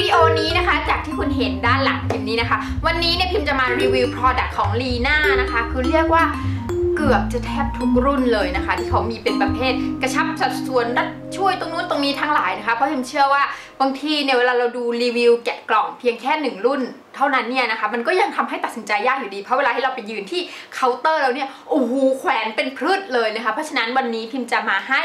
วิดีโอนี้นะคะ จากที่คุณเห็นด้านหลังพิมพ์นี้นะคะ วันนี้เนี่ยพิมพ์จะมารีวิว Product ของลีน่านะคะ คือเรียกว่าเกือบจะแทบทุกรุ่นเลยนะคะ ที่เขามีเป็นประเภทกระชับสัดส่วนรัดช่วยตรงนู้นตรงนี้ทั้งหลายนะคะเพราะพิมเชื่อว่าบางทีเนี่ยเวลาเราดูรีวิวแกะกล่องเพียงแค่หนึ่งรุ่นเท่านั้นเนี่ยนะคะมันก็ยังทำให้ตัดสินใจยากอยู่ดีเพราะเวลาที่เราไปยืนที่เคาน์เตอร์แล้วเนี่ยโอ้โหแขวนเป็นพืชเลยนะคะ เพราะฉะนั้นวันนี้พิมจะมาให้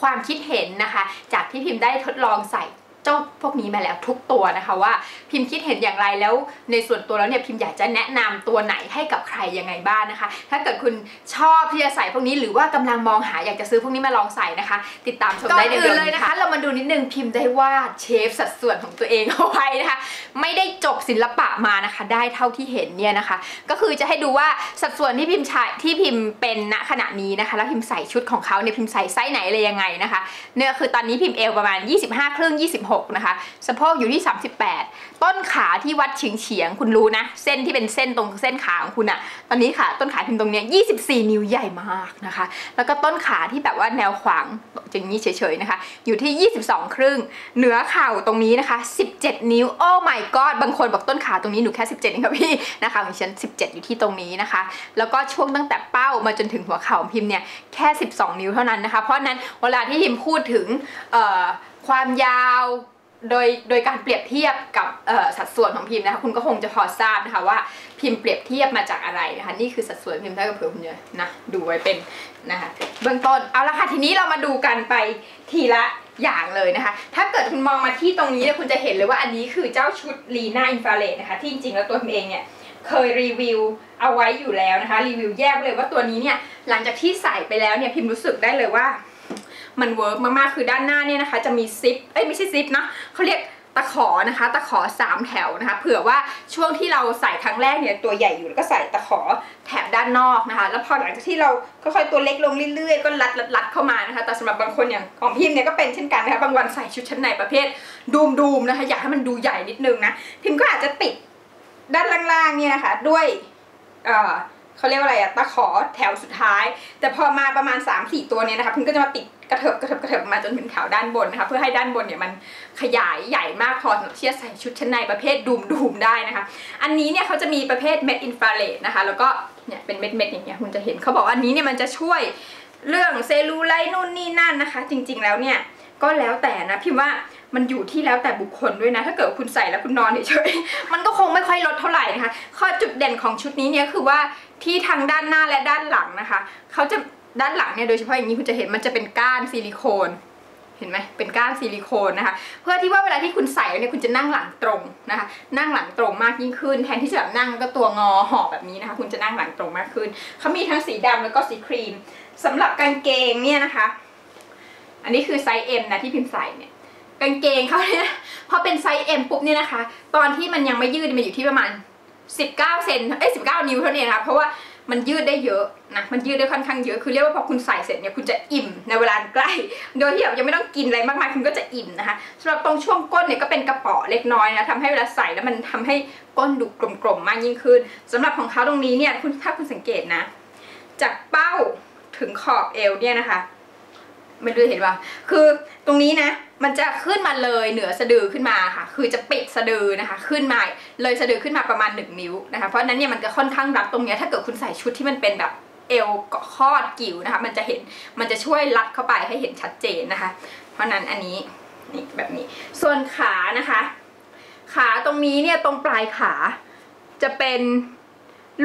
ความคิดเห็นนะคะ จากที่พิมได้ทดลองใส่ จ้าพวกนี้มาแล้วทุกตัวนะคะว่าพิมพ์คิดเห็นอย่างไรแล้วในส่วนตัวแล้วเนี่ยพิมพ์อยากจะแนะนำตัวไหนให้กับใครยังไงบ้างนะคะ ถ้าเกิดคุณชอบที่จะใส่พวกนี้หรือว่ากำลังมองหาอยากจะซื้อพวกนี้มาลองใส่นะคะ ติดตามชมได้ในเดือนเลยนะคะ เรามาดูนิดนึงพิมพ์ได้ว่าเชฟสัดส่วนของตัวเองเอาไว้นะคะ ไม่ได้จบศิลปะมานะคะ ได้เท่าที่เห็นเนี่ยนะคะ ก็คือจะให้ดูว่าสัดส่วนที่พิมพ์ใช้ที่พิมพ์เป็นณขณะนี้นะคะ แล้วพิมพ์ใส่ชุดของเขาเนี่ยพิมพ์ใส่ไซส์ไหนอะไรยังไงนะคะเนี่ยคือตอนนี้พิมพ์เอวประมาณ 25 ครึ่ง 26นะคะสะโพกอยู่ที่ 38 ต้นขาที่วัดเฉียงเฉียงคุณรู้นะ เส้นที่เป็นเส้นตรงเส้นขาของคุณอะตอนนี้ค่ะ ต้นขาพิมพ์ตรงเนี้ย24 นิ้วใหญ่มากนะคะ แล้วก็ต้นขาที่แบบว่าแนวขวางอย่างนี้เฉยๆนะคะ อยู่ที่ 22 ครึ่ง เหนือเข่าตรงนี้นะคะ 17 นิ้วโอ้ my god บางคนบอกต้นขาตรงนี้หนูแค่ 17เองค่ะพี่นะคะของฉัน 17 อยู่ที่ตรงนี้นะคะ แล้วก็ช่วงตั้งแต่เป้ามาจนถึงหัวเข่าพิมพ์เนี่ยแค่ 12 นิ้วเท่านั้นนะคะ เพราะฉะนั้นเวลาที่พิมพ์พูดถึงเอ่อ ความยาวโดยโดยการเปรียบเทียบกับสัดส่วนของพิมพ์นะคะคุณก็คงจะพอทราบนะคะว่าพิมพ์เปรียบเทียบมาจากอะไรนะคะนี่คือสัดส่วนพิมพ์ได้กับเผื่อคุณเยอะนะดูไว้เป็นนะคะเบื้องต้นเอาละค่ะทีนี้เรามาดูกันไปทีละอย่างเลยนะคะ ถ้าเกิดคุณมองมาที่ตรงนี้เนี่ยคุณจะเห็นเลยว่าอันนี้คือเจ้าชุดลีน่าอินฟราเรดนะคะที่จริงๆแล้วตัวพิมเองเนี่ยเคยรีวิวเอาไว้อยู่แล้วนะคะรีวิวแยกเลยว่าตัวนี้เนี่ยหลังจากที่ใส่ไปแล้วเนี่ยพิมรู้สึกได้เลยว่า มันเวิร์กมากๆคือด้านหน้าเนี่ยนะคะจะมีซิปเอ้ยไม่ใช่ซิปนะเขาเรียกตะขอนะคะ ตะขอ 3 แถวนะคะ เผื่อว่าช่วงที่เราใส่ครั้งแรกเนี่ยตัวใหญ่อยู่แล้วก็ใส่ตะขอแถบด้านนอกนะคะ แล้วพอหลังจากที่เราค่อยๆตัวเล็กลงเรื่อยๆ ก็รัดรัดเข้ามานะคะ แต่สำหรับบางคนอย่างของพิมเนี่ยก็เป็นเช่นกันนะคะบางวันใส่ชุดชั้นในประเภทดูมดูมๆนะคะอยากให้มันดูใหญ่นิดนึงนะพิมก็อาจจะติดด้านล่างๆเนี่ยนะคะด้วยเอ่อเขาเรียกว่าอะไรอะตะขอแถวสุดท้าย แต่พอมาประมาณ3 4ตัวเนี่ยนะคะพิมก็จะมาติด กระเถิบกระเถิบกระเถิบมาจนถึงแถวด้านบนนะคะเพื่อให้ด้านบนเนี่ยมันขยายใหญ่มากพอสำหรับที่จะใส่ชุดชั้นในประเภทดูมดูมได้นะคะ อันนี้เนี่ยเขาจะมีประเภทเม็ดอินฟราเรดนะคะแล้วก็เนี่ยเป็นเม็ดเม็ดอย่างเงี้ยคุณจะเห็นเขาบอกว่าอันนี้เนี่ยมันจะช่วยเรื่องเซลลูไลท์นู่นนี่นั่นนะคะ จริง ๆแล้วเนี่ยก็แล้วแต่นะพิมว่ามันอยู่ที่แล้วแต่บุคคลด้วยนะ ถ้าเกิดคุณใส่แล้วคุณนอนเฉยๆมันก็คงไม่ค่อยลดเท่าไหร่นะคะ ข้อจุดเด่นของชุดนี้เนี่ยคือว่าที่ทางด้านหน้าและด้านหลังนะคะเขาจะ ด้านหลังเนี่ยโดยเฉพาะอย่างนี้คุณจะเห็นมันจะเป็นก้านซิลิโคนเห็นไหมเป็นก้านซิลิโคนนะคะ เพื่อที่ว่าเวลาที่คุณใส่เนี่ยคุณจะนั่งหลังตรงนะคะ นั่งหลังตรงมากยิ่งขึ้น แทนที่จะแบบนั่งก็ตัวงอห่อแบบนี้นะคะ คุณจะนั่งหลังตรงมากขึ้นเขามีทั้งสีดำแล้วก็สีครีมสำหรับกางเกงเนี่ยนะคะ อันนี้คือไซส์ M นะที่พิมพ์ใส่เนี่ยกางเกงเขาเนี่ยพอเป็นไซส์ M ปุ๊บเนี่ยนะคะ ตอนที่มันยังไม่ยืดมันอยู่ที่ประมาณ 19เซนเอ้ย19 นิ้วเท่านี้นะคะเพราะว่า มันยืดได้เยอะนะมันยืดได้ค่อนข้างเยอะคือเรียกว่าพอคุณใส่เสร็จเนี่ยคุณจะอิ่มในเวลาใกล้ โดยที่แบบยังไม่ต้องกินอะไรมากมายคุณก็จะอิ่มนะคะสำหรับตรงช่วงก้นเนี่ยก็เป็นกระป๋อเล็กน้อยนะทำให้เวลาใส่แล้วมันทำให้ก้นดูกลมๆมากยิ่งขึ้นสำหรับของเขาตรงนี้เนี่ยคุณถ้าคุณสังเกตนะ จากเป้าถึงขอบเอวเนี่ยนะคะ ไม่รู้เห็นป่ะคือตรงนี้นะ มันจะขึ้นมาเลยเหนือสะดือขึ้นมาค่ะ คือจะปิดสะดือนะคะ ขึ้นมาเลยสะดือขึ้นมาประมาณ 1 นิ้วนะคะ เพราะนั้นเนี่ยมันจะค่อนข้างรัดตรงนี้ถ้าเกิดคุณใส่ชุดที่มันเป็นแบบเอวเกาะคอดกิ่วนะคะ มันจะเห็นมันจะช่วยรัดเข้าไปให้เห็นชัดเจนนะคะ เพราะนั้นอันนี้นี่แบบนี้ ส่วนขานะคะ ขาตรงนี้เนี่ยตรงปลายขาจะเป็น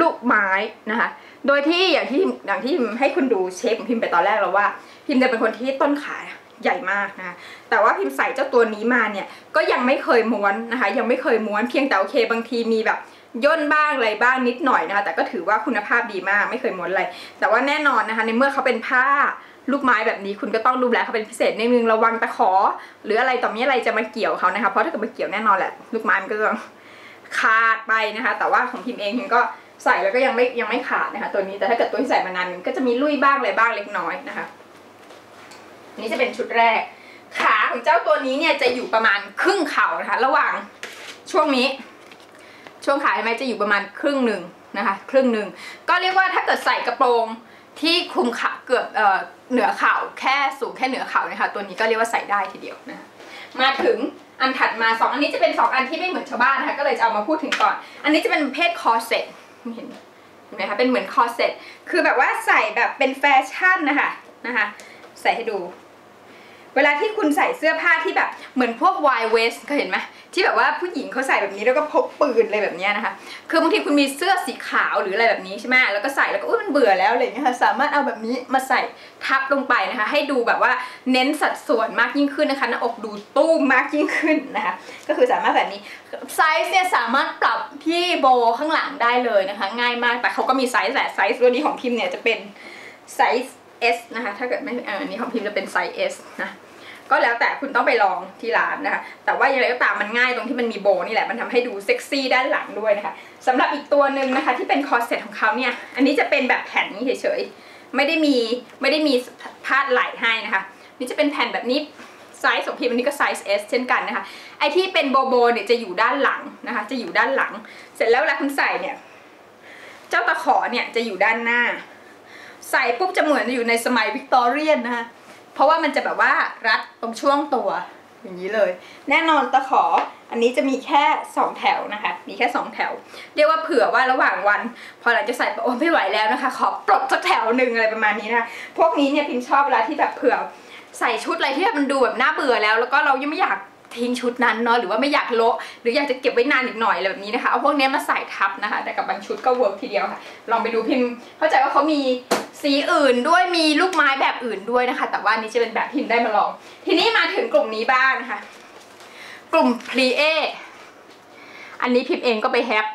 ลูกไม้นะคะ โดยที่อย่างที่อย่างที่ให้คุณดูเชฟของพิมไปตอนแรกแล้วว่า พิมจะเป็นคนที่ต้นขาใหญ่มากนะแต่ว่าพิมใส่เจ้าตัวนี้มาเนี่ยก็ยังไม่เคยม้วนนะคะ ยังไม่เคยม้วนเพียงแต่โอเค บางทีมีแบบย่นบ้างอะไรบ้างนิดหน่อยนะคะ แต่ก็ถือว่าคุณภาพดีมากไม่เคยม้วนอะไร แต่ว่าแน่นอนนะคะ ในเมื่อเขาเป็นผ้าลูกไม้แบบนี้คุณก็ต้องดูแลเขาเป็นพิเศษนิดนึงระวังตะขอ หรืออะไรต่อมีอะไรจะมาเกี่ยวเขานะคะเพราะถ้าเกิดมาเกี่ยวแน่นอนแหละลูกไม้มันก็จะขาดไปนะคะ แต่ว่าของพิมเองพิมก็ใส่แล้วก็ยังไม่ยังไม่ขาดนะคะ ตัวนี้แต่ถ้าเกิดตัวที่ใส่มานานมันก็จะมีลุยบ้างอะไรบ้างเล็กน้อยนะคะ นนี้จะเป็นชุดแรก ขาของเจ้าตัวนี้เนี่ยจะอยู่ประมาณครึ่งเข่านะคะ ระหว่างช่วงนี้ ช่วงขาใช่ไหมจะอยู่ประมาณครึ่งหนึ่งนะคะครึ่งหนึ่งก็เรียกว่าถ้าเกิดใส่กระโปรงที่คลุมขาเกือบเอ่อเหนือเข่าแค่สูงแค่เหนือเข่านะคะตัวนี้ก็เรียกว่าใส่ได้ทีเดียวนะมาถึงอันถัดมาสองอันนี้จะเป็นสองอันที่ไม่เหมือนชาวบ้านนะคะก็เลยจะเอามาพูดถึงก่อน อันนี้จะเป็นประเพศคอเซ็ตเห็นเห็นไหมคะเป็นเหมือนคอเซ็ตคือแบบว่าใส่แบบเป็นแฟชั่นนะคะนะคะใส่ให้ดู เวลาที่คุณใส่เสื้อผ้าที่แบบเหมือนพวก wide waist เคยเห็นไหมที่แบบว่าผู้หญิงเขาใส่แบบนี้แล้วก็พกปืนอะไรแบบนี้นะคะ คือบางทีคุณมีเสื้อสีขาวหรืออะไรแบบนี้ใช่ไหมแล้วก็ใส่แล้วก็อุ้ยมันเบื่อแล้วอะไรอย่างเงี้ยค่ะสามารถเอาแบบนี้มาใส่ทับลงไปนะคะ ให้ดูแบบว่าเน้นสัดส่วนมากยิ่งขึ้นนะคะหน้าอกดูตู้มมากยิ่งขึ้นนะคะ ก็คือสามารถแบบนี้ไซส์เนี่ยสามารถปรับที่โบข้างหลังได้เลยนะคะ ง่ายมากแต่เขาก็มีไซส์แหละไซส์ตัวนี้ของพิมพ์เนี่ยจะเป็นไซส์ S นะคะถ้าเกิดไม่เออนนี้ของพิมพ์จะเป็นไซส์ S นะ ก็แล้วแต่คุณต้องไปลองที่ร้านนะคะ แต่ว่าอย่างไรก็ตามมันง่ายตรงที่มันมีโบนี่แหละมันทำให้ดูเซ็กซี่ด้านหลังด้วยนะคะสำหรับอีกตัวหนึ่งนะคะที่เป็นคอร์เซ็ตของเขาเนี่ย อันนี้จะเป็นแบบแผ่นนี้เฉยๆ ไม่ได้มีไม่ได้มีพาดไหล่ให้นะคะ นี่จะเป็นแผ่นแบบนี้ไซส์ของพิมพ์อันนี้ก็ไซส์ S เช่นกันนะคะ ไอที่เป็นโบโบเนี่ยจะอยู่ด้านหลังนะคะ จะอยู่ด้านหลัง เสร็จแล้วเวลาคุณใส่เนี่ย เจ้าตะขอเนี่ยจะอยู่ด้านหน้า ใส่ปุ๊บจะเหมือนอยู่ในสมัยวิกตอเรียนนะคะ เพราะว่ามันจะแบบว่ารัดตรงช่วงตัวอย่างนี้เลย แน่นอนตะขออันนี้จะมีแค่ 2 แถวนะคะ มีแค่ 2 แถว เรียกว่าเผื่อว่าระหว่างวัน พอหลังจะใส่ไปโอ้ไม่ไหวแล้วนะคะ ขอปลดสักแถวหนึ่งอะไรประมาณนี้นะะพวกนี้เนี่ยพิมชอบเวลาที่แบบเผื่อใส่ชุดอะไรที่มันดูแบบน่าเบื่อแล้ว แล้วก็เรายังไม่อยาก ทิ้งชุดนั้นเนาะหรือว่าไม่อยากโละหรืออยากจะเก็บไว้นานอีกหน่อยอะไรแบบนี้นะคะเอาพวกนี้มาใส่ทับนะคะ แต่กับบางชุดก็เวิร์กทีเดียวค่ะ ลองไปดูพิมพ์ เข้าใจว่าเขามีสีอื่นด้วยมีลูกไม้แบบอื่นด้วยนะคะ แต่ว่านนี้จะเป็นแบบพิมพ์ได้มาลอง ทีนี้มาถึงกลุ่มนี้บ้างนะคะ กลุ่มพลีเออันนี้พิมพ์เองก็ไปแฮป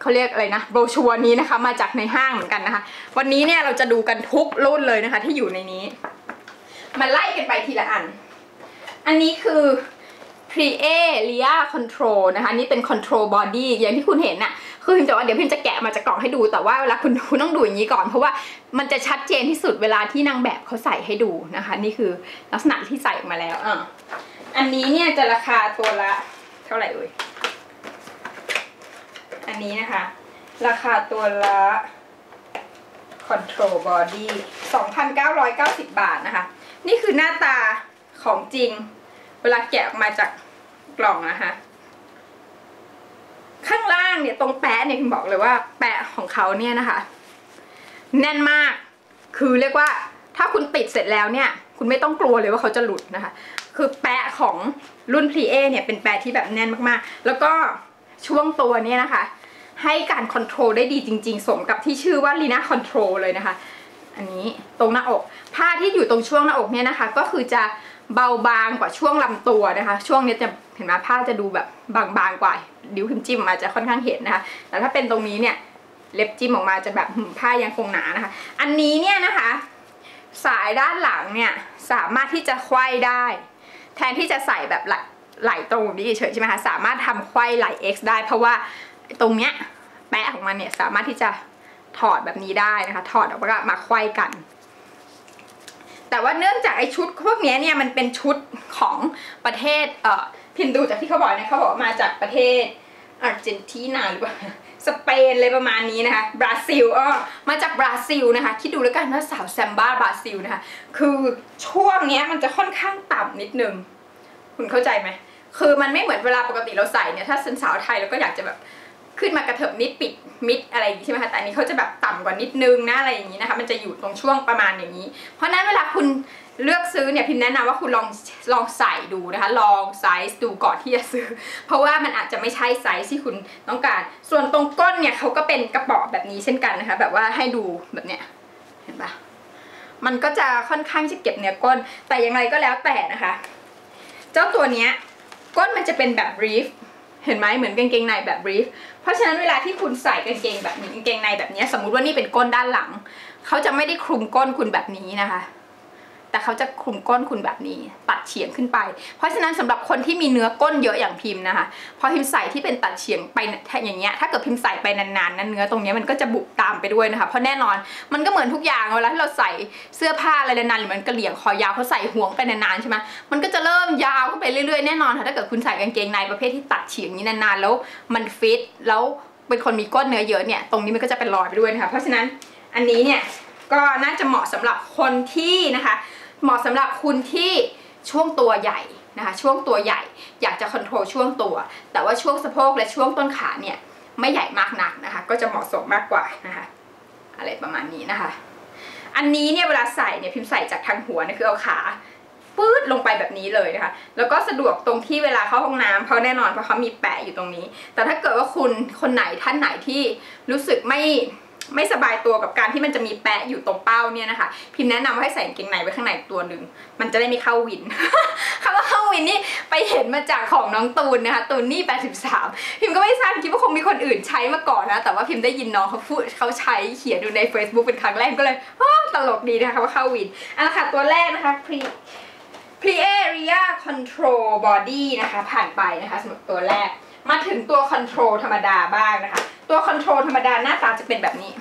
เขาเรียกอะไรนะโบรชัวร์นี้นะคะ มาจากในห้างเหมือนกันนะคะ วันนี้เนี่ยเราจะดูกันทุกรุ่นเลยนะคะ ที่อยู่ในนี้ มาไล่กันไปทีละอัน อันนี้คือ p r e a l i a Control นะคะนี่เป็น Control Body อย่างที่คุณเห็นน่ะคือพิมจะว่าเดี๋ยวพิมจะแกะมาจากกล่องให้ดู แต่ว่าเวลาคุณคุณต้องดูอย่างนี้ก่อนเพราะว่ามันจะชัดเจนที่สุดเวลาที่นางแบบเขาใส่ให้ดูนะคะ นี่คือลักษณะที่ใส่ออกมาแล้วอะอันนี้เนี่ยจะราคาตัวละเท่าไหร่เอ่ยอันนี้นะคะ ราคาตัวละ Control Body 2,990 บาทนะคะ นี่คือหน้าตาของจริง เวลาแกะออกมาจาก กล่องนะคะ ข้างล่างเนี่ยตรงแปะเนี่ยคุณบอกเลยว่า แปะของเขาเนี่ยนะคะ แน่นมาก คือเรียกว่า ถ้าคุณติดเสร็จแล้วเนี่ย คุณไม่ต้องกลัวเลยว่าเขาจะหลุดนะคะ คือแปะของรุ่นพรีเอเนี่ยเป็นแปะที่แบบแน่นมากๆ แล้วก็ช่วงตัวเนี่ยนะคะ ให้การคอนโทรลได้ดีจริง ๆ สมกับที่ชื่อว่าลีน่าคอนโทรลเลยนะคะ อันนี้ตรงหน้าอก ผ้าที่อยู่ตรงช่วงหน้าอกเนี่ยนะคะ ก็คือจะเบาบางกว่าช่วงลำตัวนะคะ ช่วงนี้จะ เห็นไหมผ้าจะดูแบบบางๆกว่าดิ้วพิมจิ้มมาจะค่อนข้างเห็นนะคะแต่ถ้าเป็นตรงนี้เนี่ยเล็บจิ้มออกมาจะแบบผ้ายังคงหนานะคะ อันนี้เนี่ยนะคะ สายด้านหลังเนี่ยสามารถที่จะไขว้ได้ แทนที่จะใส่แบบไหลไหลตรงแบบนี้เฉยใช่ไหมคะสามารถทำไขว้ไหล X ได้ เพราะว่าตรงเนี้ยแปะของมันเนี่ยสามารถที่จะถอดแบบนี้ได้นะคะ ถอดออกมามาไขว้กัน แต่ว่าเนื่องจากไอ้ชุดพวกนี้เนี่ยมันเป็นชุดของประเทศเอ่อ พิมพ์ดูจากที่เขาบอกเนี่ยเขาบอกมาจากประเทศอาร์เจนตินาหรือเปล่าสเปนเลยประมาณนี้นะคะบราซิลอ้อมาจากบราซิลนะคะคิดดูแล้วกันว่าสาวแซมบ้าบราซิลนะคะคือช่วงเนี้ยมันจะค่อนข้างต่ำนิดนึง คุณเข้าใจไหมคือมันไม่เหมือนเวลาปกติเราใส่เนี่ยถ้าเป็นสาวไทยเราก็อยากจะแบบขึ้นมากระเถิบนิดปิดมิดอะไรอย่างนี้ใช่ไหมคะแต่อันนี้เขาจะแบบต่ำกว่านิดนึงนะอะไรอย่างนี้นะคะ มันจะอยู่ตรงช่วงประมาณอย่างนี้ เพราะนั้นเวลาคุณ เลือกซื้อเนี่ยพิมแนะนำว่าคุณลองลองใส่ดูนะคะ ลองไซส์ดูก่อนที่จะซื้อ เพราะว่ามันอาจจะไม่ใช่ไซส์ที่คุณต้องการ ส่วนตรงก้นเนี่ยเขาก็เป็นกระป๋อแบบนี้เช่นกันนะคะ แบบว่าให้ดูแบบเนี้ยเห็นปะมันก็จะค่อนข้างจะเก็บเนื้อก้น แต่อย่างไรก็แล้วแต่นะคะ เจ้าตัวเนี้ยก้นมันจะเป็นแบบรีฟเห็นไหมเหมือนกางเกงในแบบบรีฟเพราะฉะนั้นเวลาที่คุณใส่กางเกงแบบนี้กางเกงในแบบนี้สมมุติว่านี่เป็นก้นด้านหลังเขาจะไม่ได้คลุมก้นคุณแบบนี้นะคะ แต่เขาจะคลุมก้นคุณแบบนี้ ตัดเฉียงขึ้นไป เพราะฉะนั้นสำหรับคนที่มีเนื้อก้นเยอะอย่างพิมพ์นะคะพอพิมพ์ใส่ที่เป็นตัดเฉียงไปอย่างเงี้ยถ้าเกิดพิมพ์ใส่ไปนานๆนั้นเนื้อตรงนี้มันก็จะบุกตามไปด้วยนะคะเพราะแน่นอนมันก็เหมือนทุกอย่างเวลาที่เราใส่เสื้อผ้าอะไรนานๆหรือมันกระเหลี่ยงคอยาวเขาใส่ห่วงไปนานๆใช่ไหมมันก็จะเริ่มยาวขึ้นไปเรื่อยๆแน่นอนค่ะถ้าเกิดคุณใส่กางเกงในประเภทที่ตัดเฉียงนี้นานๆแล้วมันฟิตแล้วเป็นคนมีก้นเนื้อเยอะเนี่ยตรงนี้มันก็จะเป็นรอยไปด้วยนะคะเพราะฉะนั้นอันนี้เนี่ยก็น่าจะเหมาะสำหรับคนที่นะคะ เหมาะสำหรับคุณที่ช่วงตัวใหญ่นะคะ ช่วงตัวใหญ่อยากจะคอนโทรลช่วงตัว แต่ว่าช่วงสะโพกและช่วงต้นขาเนี่ยไม่ใหญ่มากนักนะคะ ก็จะเหมาะสมมากกว่านะคะอะไรประมาณนี้นะคะ อันนี้เนี่ยเวลาใส่เนี่ยพิมพ์ใส่จากทางหัวนะคือเอาขาปื๊ดลงไปแบบนี้เลยนะคะ แล้วก็สะดวกตรงที่เวลาเข้าห้องน้ำเพราะแน่นอนเพราะเขามีแปะอยู่ตรงนี้ แต่ถ้าเกิดว่าคุณคนไหนท่านไหนที่รู้สึกไม่ ไม่สบายตัวกับการที่มันจะมีแปะอยู่ตรงเป้าเนี่ยนะคะ พิมพ์แนะนำว่าให้ใส่กางเกงในไว้ข้างในตัวหนึ่งมันจะได้ไม่เข้าวินคำว่าเข้าวินนี่ไปเห็นมาจากของน้องตูนนะคะตูนนี่ 83 พิมพ์ก็ไม่ทราบคิดว่าคงมีคนอื่นใช้มาก่อนนะ แต่ว่าพิมพ์ได้ยินน้องเขาพูดเขาใช้เขียนดูใน Facebook เป็นครั้งแรกก็เลยตลกดีนะคะว่าเข้าวินอันละค่ะตัวแรกนะคะ pre p r e area control body นะคะ ผ่านไปนะคะสำหรับตัวแรก มาถึงตัว control ธรรมดาบ้างนะคะ ตัว control ธรรมดาหน้าตาจะเป็นแบบนี้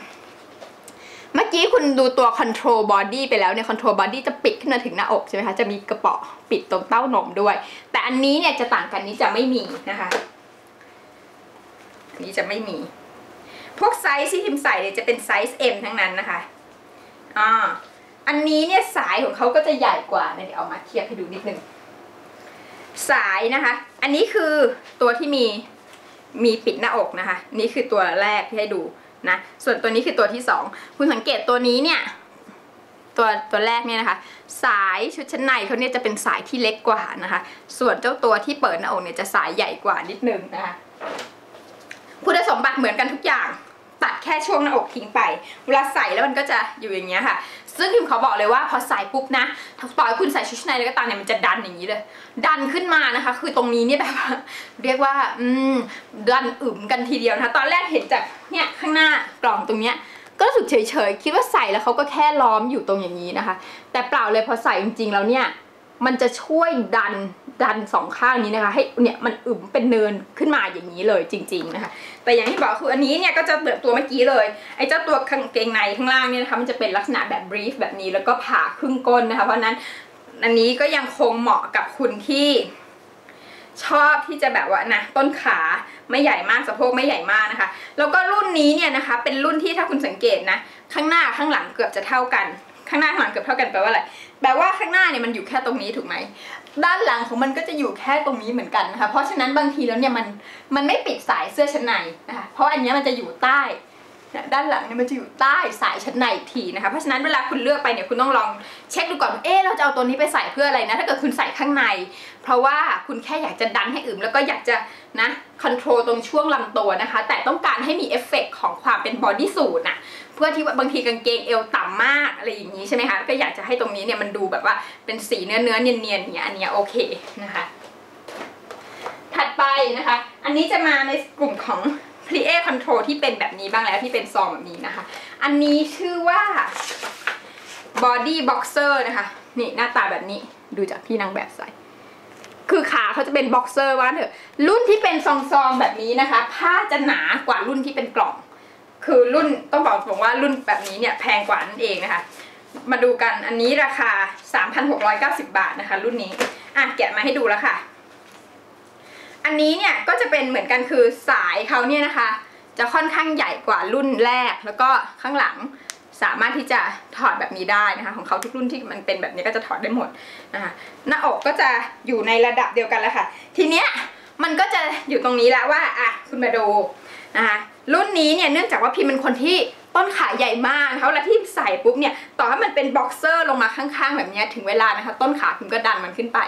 เมื่อกี้คุณดูตัว control body ไปแล้วเนี่ย control body จะปิดขึ้นมาถึงหน้าอกใช่ไหมคะจะมีกระเป๋อปิดตรงเต้านมด้วย แต่อันนี้เนี่ยจะต่างกันนี้จะไม่มีนะคะอันนี้จะไม่มี พวกไซส์ที่พิมใส่เนี่ยจะเป็นไซส์ M ทั้งนั้นนะคะอ่าอันนี้เนี่ยสายของเขาก็จะใหญ่กว่านะเดี๋ยวเอามาเทียบให้ดูนิดนึงสายนะคะ อันนี้คือตัวที่มี มีปิดหน้าอกนะคะ นี่คือตัวแรกที่ให้ดูนะ ส่วนตัวนี้คือตัวที่สองคุณสังเกตตัวนี้เนี่ย ตัวตัวแรกเนี่ยนะคะ สายชุดชั้นในเขาเนี่ยจะเป็นสายที่เล็กกว่านะคะ ส่วนเจ้าตัวที่เปิดหน้าอกเนี่ยจะสายใหญ่กว่านิดนึงนะคะคุณสมบัติเหมือนกันทุกอย่าง ตัดแค่ช่วงหน้าอกทิ้งไป เวลาใส่แล้วมันก็จะอยู่อย่างเงี้ยค่ะ ซึ่งพิมเขาบอกเลยว่าพอใส่ปุ๊บนะต่อให้คุณใส่ชุดชั้นในแล้วก็ตามเนี่ยมันจะดันอย่างนี้เลย ดันขึ้นมานะคะ คือตรงนี้เนี่ยแบบเรียกว่าอืมดันอึมกันทีเดียวนะคะ ตอนแรกเห็นจากเนี่ยข้างหน้ากล่องตรงเนี้ยก็รู้สึกเฉยๆ คิดว่าใส่แล้วเขาก็แค่ล้อมอยู่ตรงอย่างนี้นะคะ แต่เปล่าเลยพอใส่จริงๆแล้วเนี่ย มันจะช่วยดัน ดันสองข้างนี้นะคะ ให้เนี่ยมันอึมเป็นเนินขึ้นมาอย่างนี้เลยจริง ๆนะคะ แต่อย่างที่บอกคืออันนี้เนี่ยก็จะเหมือนตัวเมื่อกี้เลยไอ้เจ้าตัวกางเกงในข้างล่างเนี่ยนะคะมันจะเป็นลักษณะแบบบรีฟแบบนี้แล้วก็ผ่าครึ่งก้นนะคะ เพราะฉะนั้นอันนี้ก็ยังคงเหมาะกับคุณที่ชอบที่จะแบบว่านะต้นขาไม่ใหญ่มากสะโพกไม่ใหญ่มากนะคะ แล้วก็รุ่นนี้เนี่ยนะคะ เป็นรุ่นที่ถ้าคุณสังเกตนะ ข้างหน้าข้างหลังเกือบจะเท่ากัน ข้างหน้าข้างหลังเกือบเท่ากันแปลว่าอะไรแปลว่าข้างหน้าเนี่ยมันอยู่แค่ตรงนี้ถูกไหม ด้านหลังของมันก็จะอยู่แค่ตรงนี้เหมือนกันนะคะ เพราะฉะนั้นบางทีแล้วเนี่ยมันมันไม่ปิดสายเสื้อชั้นในนะคะ เพราะอันนี้มันจะอยู่ใต้ด้านหลังเนี่ยมันจะอยู่ใต้สายชั้นในอีกทีนะคะ เพราะฉะนั้นเวลาคุณเลือกไปเนี่ยคุณต้องลองเช็คดูก่อนเอ๊เราจะเอาตัวนี้ไปใส่เพื่ออะไรนะ ถ้าเกิดคุณใส่ข้างใน เพราะว่าคุณแค่อยากจะดันให้อึมแล้วก็อยากจะนะคอนโทรลตรงช่วงลำตัวนะคะ แต่ต้องการให้มีเอฟเฟกของความเป็นบอดี้สูทนะ เพื่อที่ว่าบางทีกางเกงเอวต่ำมากอะไรอย่างนี้ใช่ไหมคะก็อยากจะให้ตรงนี้เนี่ยมันดูแบบว่าเป็นสีเนื้อเนื้อเนียนเนียนอย่างเงี้ยอันเนี้ยโอเคนะคะ ถัดไปนะคะ อันนี้จะมาในกลุ่มของ p l i e Control ที่เป็นแบบนี้บ้างแล้วที่เป็นซองแบบนี้นะคะ อันนี้ชื่อว่า Body Boxer นะคะ นี่หน้าตาแบบนี้ดูจากที่นางแบบใส่คือขาเขาจะเป็นบ็อกเซอร์ว่าเถอะรุ่นที่เป็นซองๆแบบนี้นะคะ ผ้าจะหนากว่ารุ่นที่เป็นกล่อง คือรุ่นต้องบอกตรงว่ารุ่นแบบนี้เนี่ยแพงกว่านั่นเองนะคะ มาดูกันอันนี้ราคา 3,690 บาทนะคะ รุ่นนี้อะแกะมาให้ดูแล้วค่ะ อันนี้เนี่ยก็จะเป็นเหมือนกันคือสายเขาเนี่ยนะคะ จะค่อนข้างใหญ่กว่ารุ่นแรก แล้วก็ข้างหลังสามารถที่จะถอดแบบนี้ได้นะคะ ของเขาทุกรุ่นที่มันเป็นแบบนี้ก็จะถอดได้หมดนะคะหน้าอกก็จะอยู่ในระดับเดียวกันแล้วค่ะ ทีเนี้ยมันก็จะอยู่ตรงนี้แล้วว่าอะคุณมาดูนะคะ รุ่นนี้เนี่ยเนื่องจากว่าพิมเป็นคนที่ต้นขาใหญ่มากนะคะเวลาที่ใส่ปุ๊บเนี่ยต่อให้มันเป็นบ็อกเซอร์ลงมาข้างๆ แบบนี้ถึงเวลานะคะต้นขาพิมก็ดันมันขึ้นไป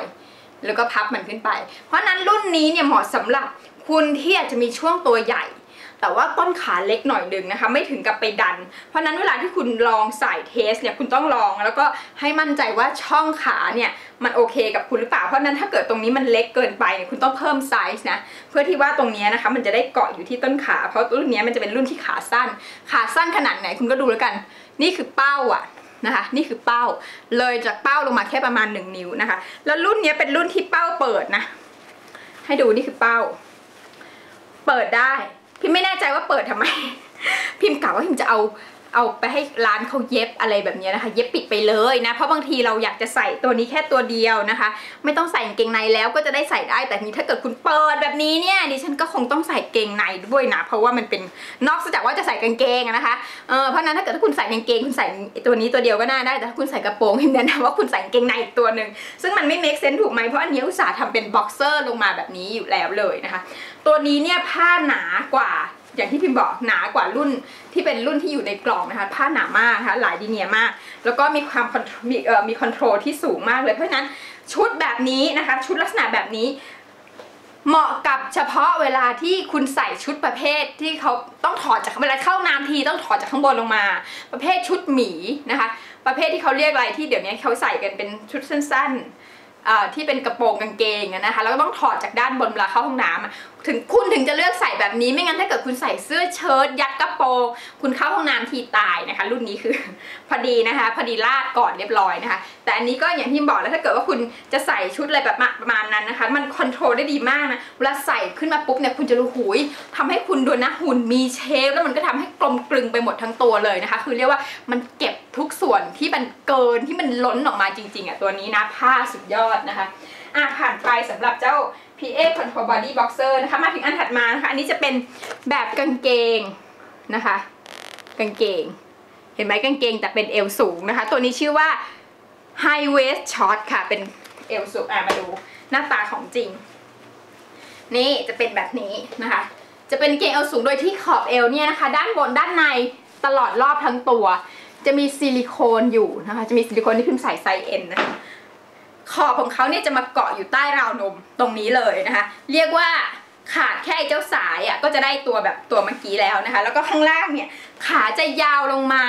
แล้วก็พับมันขึ้นไป เพราะฉะนั้นรุ่นนี้เนี่ยเหมาะสำหรับคุณที่อาจจะมีช่วงตัวใหญ่ แต่ว่าต้นขาเล็กหน่อยดึงนะคะ ไม่ถึงกับไปดัน เพราะนั้นเวลาที่คุณลองใส่เทสเนี่ยคุณต้องลองแล้วก็ให้มั่นใจว่าช่องขาเนี่ยมันโอเคกับคุณหรือเปล่า เพราะนั้นถ้าเกิดตรงนี้มันเล็กเกินไปเนี่ยคุณต้องเพิ่มไซส์นะเพื่อที่ว่าตรงนี้นะคะมันจะได้เกาะอยู่ที่ต้นขา เพราะรุ่นนี้มันจะเป็นรุ่นที่ขาสั้น ขาสั้นขนาดไหนคุณก็ดูแล้วกัน นี่คือเป้าอะนะคะนี่คือเป้าเลยจากเป้าลงมาแค่ประมาณ 1 นิ้วนะคะ แล้วรุ่นนี้เป็นรุ่นที่เป้าเปิดนะ ให้ดูนี่คือเป้า เปิดได้ พิมไม่แน่ใจว่าเปิดทำไม พิมกะว่าพิมจะเอา เอาไปให้ร้านเขาเย็บอะไรแบบนี้นะคะ เย็บปิดไปเลยนะ เพราะบางทีเราอยากจะใส่ตัวนี้แค่ตัวเดียวนะคะ ไม่ต้องใส่เกงในแล้วก็จะได้ใส่ได้แต่ทีนี้ถ้าเกิดคุณเปิดแบบนี้เนี่ยดิฉันก็คงต้องใส่เกงในด้วยนะ เพราะว่ามันเป็นนอกจากว่าจะใส่กางเกงนะคะเออเพราะนั้นถ้าเกิดถ้าคุณใส่กางเกงคุณใส่ตัวนี้ตัวเดียวก็น่าได้แต่ถ้าคุณใส่กระโปรงแนะนำว่าคุณใส่กางเกงในอีกตัวหนึ่งซึ่งมันไม่ make sense ถูกไหมเพราะอันนี้อุตส่าห์ทำเป็นบ็อกเซอร์ลงมาแบบนี้อยู่แล้วเลยนะคะ ตัวนี้เนี่ยผ้าหนากว่า อย่างที่พิมพ์บอกหนากว่ารุ่นที่เป็นรุ่นที่อยู่ในกล่องนะคะผ้าหนามากนะคะหลายดีเนียมาก แล้วก็มีความมีเอ่อมีคอนโทรลที่สูงมากเลยเพราะฉะนั้นชุดแบบนี้นะคะ ชุดลักษณะแบบนี้เหมาะกับเฉพาะเวลาที่คุณใส่ชุดประเภทที่เขาต้องถอดจากเวลาเข้าน้ำทีต้องถอดจากข้างบนลงมา ประเภทชุดหมีนะคะ ประเภทที่เขาเรียกอะไรที่เดี๋ยวนี้เขาใส่กันเป็นชุดสั้นๆที่เป็นกระโปรงกางเกงนะคะแล้วก็ต้องถอดจากด้านบนเวลาเข้าห้องน้ำ ถึงคุณถึงจะเลือกใส่แบบนี้ไม่งั้นถ้าเกิดคุณใส่เสื้อเชิ้ตยัดกระโปรงคุณเข้าห้องน้ำทีตายนะคะ รุ่นนี้คือ พอดีนะคะ พอดีลาดก่อนเรียบร้อยนะคะ แต่อันนี้ก็อย่างที่บอกแล้วถ้าเกิดว่าคุณจะใส่ชุดอะไรแบบประมาณนั้นนะคะ มันคอนโทรลได้ดีมากนะเวลาใส่ขึ้นมาปุ๊บเนี่ยคุณจะรู้หุยทำให้คุณดูนะหุ่นมีเชฟแล้วมันก็ทำให้กลมกลึงไปหมดทั้งตัวเลยนะคะ คือเรียกว่ามันเก็บทุกส่วนที่มันเกินที่มันล้นออกมาจริงๆอะตัวนี้นะผ้าสุดยอดนะคะอะผ่านไปสำหรับเจ้า PA Control Body Boxer นะคะมาถึงอันถัดมานะคะ อันนี้จะเป็นแบบกางเกงนะคะ กางเกง เห็นไหมกางเกงแต่เป็นเอวสูงนะคะ ตัวนี้ชื่อว่า High Waist Short ค่ะ เป็นเอวสูงอะมาดูหน้าตาของจริง นี่จะเป็นแบบนี้นะคะ จะเป็นเกงเอวสูงโดยที่ขอบเอวเนี่ยนะคะ ด้านบนด้านในตลอดรอบทั้งตัว จะมีซิลิโคนอยู่นะคะ จะมีซิลิโคนที่พิมพ์ใส่ไซส์เอ็นนะคะ ขอบของเขาเนี่ยจะมาเกาะอยู่ใต้ราวนมตรงนี้เลยนะคะ เรียกว่าขาดแค่เจ้าสายอะก็จะได้ตัวแบบตัวเมื่อกี้แล้วนะคะ แล้วก็ข้างล่างเนี่ยขาจะยาวลงมา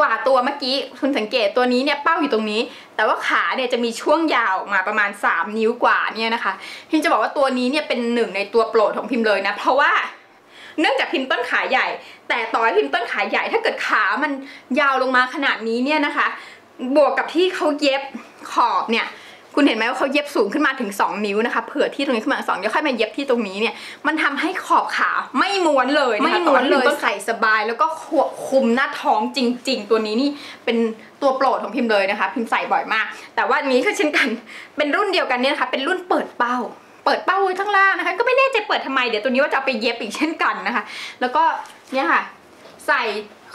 กว่าตัวเมื่อกี้คุณสังเกตตัวนี้เนี่ยเป้าอยู่ตรงนี้ แต่ว่าขาเนี่ยจะมีช่วงยาวมาประมาณ 3 นิ้วกว่าเนี่ยนะคะ พิมจะบอกว่าตัวนี้เนี่ยเป็นหนึ่งในตัวโปรดของพิมเลยนะ เพราะว่าเนื่องจากพิมพ์ต้นขาใหญ่ แต่ต่อให้พิมพ์ต้นขาใหญ่ถ้าเกิดขามันยาวลงมาขนาดนี้เนี่ยนะคะ บวกกับที่เขาเย็บ ขอบเนี่ยคุณเห็นไหมว่าเขาเย็บสูงขึ้นมาถึง 2 นิ้วนะคะเผื่อที่ตรงนี้ขึ้นมาสองเดี๋ยวค่อยมาเย็บที่ตรงนี้เนี่ยมันทำให้ขอบขาไม่ม้วนเลยนะคะไม่ม้วนเลยตอพิพ์ต้นใส่สบายแล้วก็ควบคุมหน้าท้องจริง ๆ ตัวนี้นี่เป็นตัวโปรดของพิมพ์เลยนะคะ พิมพ์ใส่บ่อยมาก แต่ว่าอันนี้ก็เช่นกันเป็นรุ่นเดียวกันเนี่ยนะคะเป็นรุ่นเปิดเป้า เปิดเป้าไว้ข้างล่างนะคะ ก็ไม่แน่ใจเปิดทำไมเดี๋ยวตัวนี้ว่าจะเอาไปเย็บอีกเช่นกันนะคะ แล้วก็เนี่ยค่ะใส่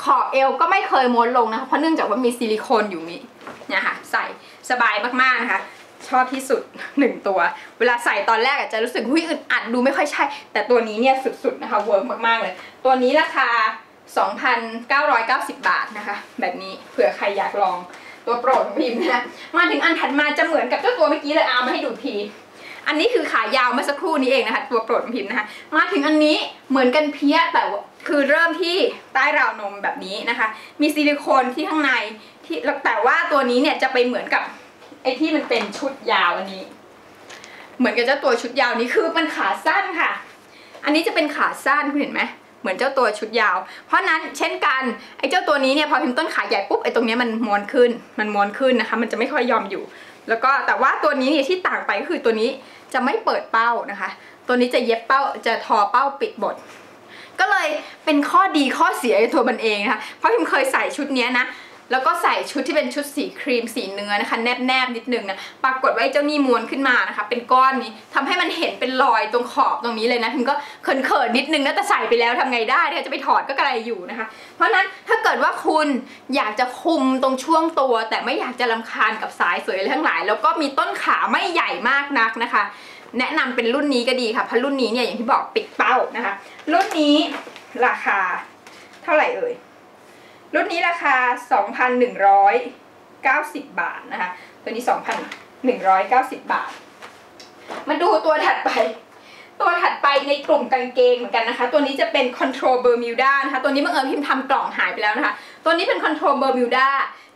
ขอบเอวก็ไม่เคยม้วนลงนะคะเพราะเนื่องจากว่ามีซิลิโคนอยู่นี่เนี่ยค่ะใส่ สบายมากๆนะคะ ชอบที่สุดหนึ่งตัว เวลาใส่ตอนแรกอาจจะรู้สึกหุ้ยอึดอัดดูไม่ค่อยใช่ แต่ตัวนี้เนี่ยสุดๆนะคะเวิร์กมากๆเลย ตัวนี้ราคา 2,990 บาทนะคะ แบบนี้เผื่อใครอยากลองตัวโปรดของพิมพ์นะมาถึงอันถัดมาจะเหมือนกับเจ้าตัวเมื่อกี้เลยเอามาให้ดูทีอันนี้คือขายาวเมื่อสักครู่นี้เองนะคะ ตัวโปรดของพิมพ์นะคะ มาถึงอันนี้เหมือนกันเพี้ยแต่คือเริ่มที่ใต้ราวนมแบบนี้นะคะ มีซิลิโคนที่ข้างในที่แต่ว่าตัวนี้เนี่ยจะไปเหมือนกับ ไอ้ที่มันเป็นชุดยาวอันนี้ เหมือนกับเจ้าตัวชุดยาวนี้คือมันขาสั้นค่ะ อันนี้จะเป็นขาสั้นคุณเห็นไหมเหมือนเจ้าตัวชุดยาว เพราะนั้นเช่นกันไอ้เจ้าตัวนี้เนี่ยพอพิมพ์ต้นขาใหญ่ปุ๊บไอ้ตรงนี้มันม้วนขึ้น มันม้วนขึ้นนะคะ มันจะไม่ค่อยยอมอยู่ แล้วก็แต่ว่าตัวนี้เนี่ยที่ต่างไปก็คือตัวนี้จะไม่เปิดเป้านะคะ ตัวนี้จะเย็บเป้าจะทอเป้าปิดบทก็เลยเป็นข้อดีข้อเสียตัวมันเองนะคะเพราะพิมเคยใส่ชุดนี้นะ แล้วก็ใส่ชุดที่เป็นชุดสีครีมสีเนื้อนะคะ แนบแนบนิดนึงนะปรากฏว่าไอเจ้านี่ม้วนขึ้นมานะคะ เป็นก้อนนี้ทำให้มันเห็นเป็นรอยตรงขอบตรงนี้เลยนะพิมก็เขินๆนิดนึงนะแต่ใส่ไปแล้วทำไงได้จะไปถอดก็กระไรอยู่นะคะ เพราะฉะนั้นถ้าเกิดว่าคุณอยากจะคุมตรงช่วงตัว แต่ไม่อยากจะลำคาญกับสายสวยอะไรทั้งหลาย แล้วก็มีต้นขาไม่ใหญ่มากนักนะคะ แนะนำเป็นรุ่นนี้ก็ดีค่ะเพราะรุ่นนี้เนี่ยอย่างที่บอกปิดเป้านะคะ รุ่นนี้ราคาเท่าไหร่เอ่ย รุ่นนี้ราคา 2,190 บาทนะคะ ตัวนี้ 2,190 บาท มาดูตัวถัดไป ตัวถัดไปในกลุ่มกางเกงเหมือนกันนะคะ ตัวนี้จะเป็น Control Bermuda นะคะ ตัวนี้บังเอิญพิมพ์ทำกล่องหายไปแล้วนะคะ ตัวนี้เป็น Control Bermuda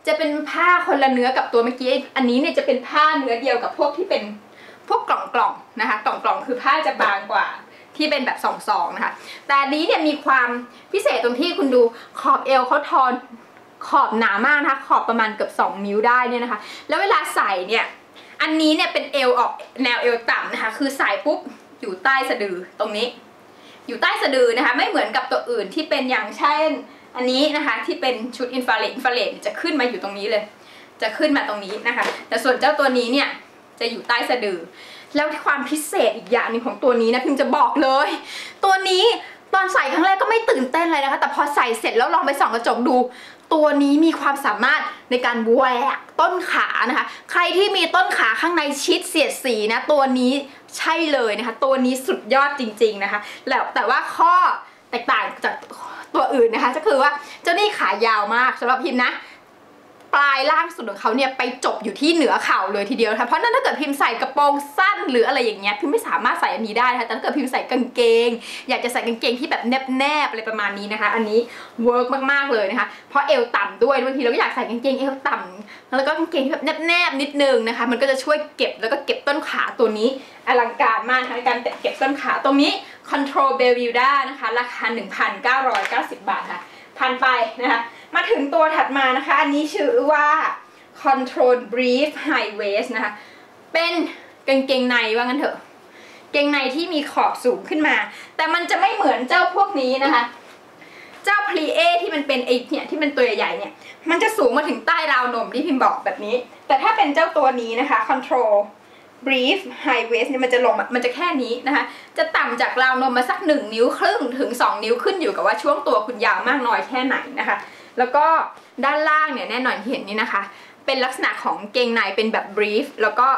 จะเป็นผ้าคนละเนื้อกับตัวเมื่อกี้ อันนี้เนี่ยจะเป็นผ้าเนื้อเดียวกับพวกที่เป็นพวกกล่องกล่องๆนะคะกล่องกล่องๆคือผ้าจะบางกว่า ที่เป็นแบบสองสองนะคะ แต่นนี้เนี่ยมีความพิเศษตรงที่คุณดูขอบเอวเขาทอนขอบหนามากนะคะ ขอบประมาณเกือบ2 นิ้วได้เนี่ยนะคะ แล้วเวลาใส่เนี่ย อันนี้เนี่ยเป็นเอวออกแนวเอวต่ำนะคะ คือใส่ปุ๊บอยู่ใต้สะดือตรงนี้ อยู่ใต้สะดือนะคะ ไม่เหมือนกับตัวอื่นที่เป็นอย่างเช่น อันนี้นะคะที่เป็นชุดอินฟราเรดอินฟราเรดจะขึ้นมาอยู่ตรงนี้เลย จะขึ้นมาตรงนี้นะคะ แต่ส่วนเจ้าตัวนี้เนี่ยจะอยู่ใต้สะดือ แล้วความพิเศษอีกอย่างหนึ่งของตัวนี้นะพิมจะบอกเลย ตัวนี้ตอนใส่ครั้งแรกก็ไม่ตื่นเต้นเลยนะคะ แต่พอใส่เสร็จแล้วลองไปส่องกระจกดู ตัวนี้มีความสามารถในการแหวกต้นขานะคะ ใครที่มีต้นขาข้างในชิดเสียดสีนะ ตัวนี้ใช่เลยนะคะ ตัวนี้สุดยอดจริง ๆนะคะ แล้วแต่ว่าข้อแตกต่างจากตัวอื่นนะคะ ก็คือว่าเจ้านี่ขายาวมากสำหรับพิมนะ ปลายล่างสุดของเขาเนี่ยไปจบอยู่ที่เหนือเข่าเลยทีเดียวนะคะเพราะนั้นถ้าเกิดพิมพ์ใส่กระโปรงสั้นหรืออะไรอย่างเงี้ยพิมไม่สามารถใส่อันนี้ได้นะคะแต่ถ้าเกิดพิมพ์ใส่กางเกง อยากจะใส่กางเกงที่แบบแนบๆอะไรประมาณนี้นะคะ อันนี้เวิร์กมากๆเลยนะคะเพราะเอวต่ำด้วยบางทีเราก็อยากใส่กางเกงเอวต่ำแล้วก็กางเกงที่แบบแนบๆนิดนึงนะคะ มันก็จะช่วยเก็บแล้วก็เก็บต้นขาตัวนี้อลังการมากนะคะในการเก็บต้นขาตรงนี้ Control b e l v i d a นะคะราคา 1,990 บาทค่ะ พันไปนะคะมาถึงตัวถัดมานะคะ อันนี้ชื่อว่า Control Brief High Waist นะคะ เป็นกางเกงในว่างั้นเถอะเกงในที่มีขอบสูงขึ้นมา แต่มันจะไม่เหมือนเจ้าพวกนี้นะคะ เจ้าพลีเอที่มันเป็นไอเนี่ยที่มันตัวใหญ่เนี่ย มันจะสูงมาถึงใต้ราวนมที่พิมพ์บอกแบบนี้ แต่ถ้าเป็นเจ้าตัวนี้นะคะ Control brief high waist เนี่ยมันจะลงมันจะแค่นี้นะคะ จะต่ำจากราวนมมาสัก 1 นิ้วครึ่งถึง 2 นิ้วขึ้นอยู่กับว่าช่วงตัวคุณยาวมากน้อยแค่ไหนนะคะ แล้วก็ด้านล่างเนี่ยแน่นอนเห็นนี่นะคะ เป็นลักษณะของเกงในเป็นแบบ brief แล้วก็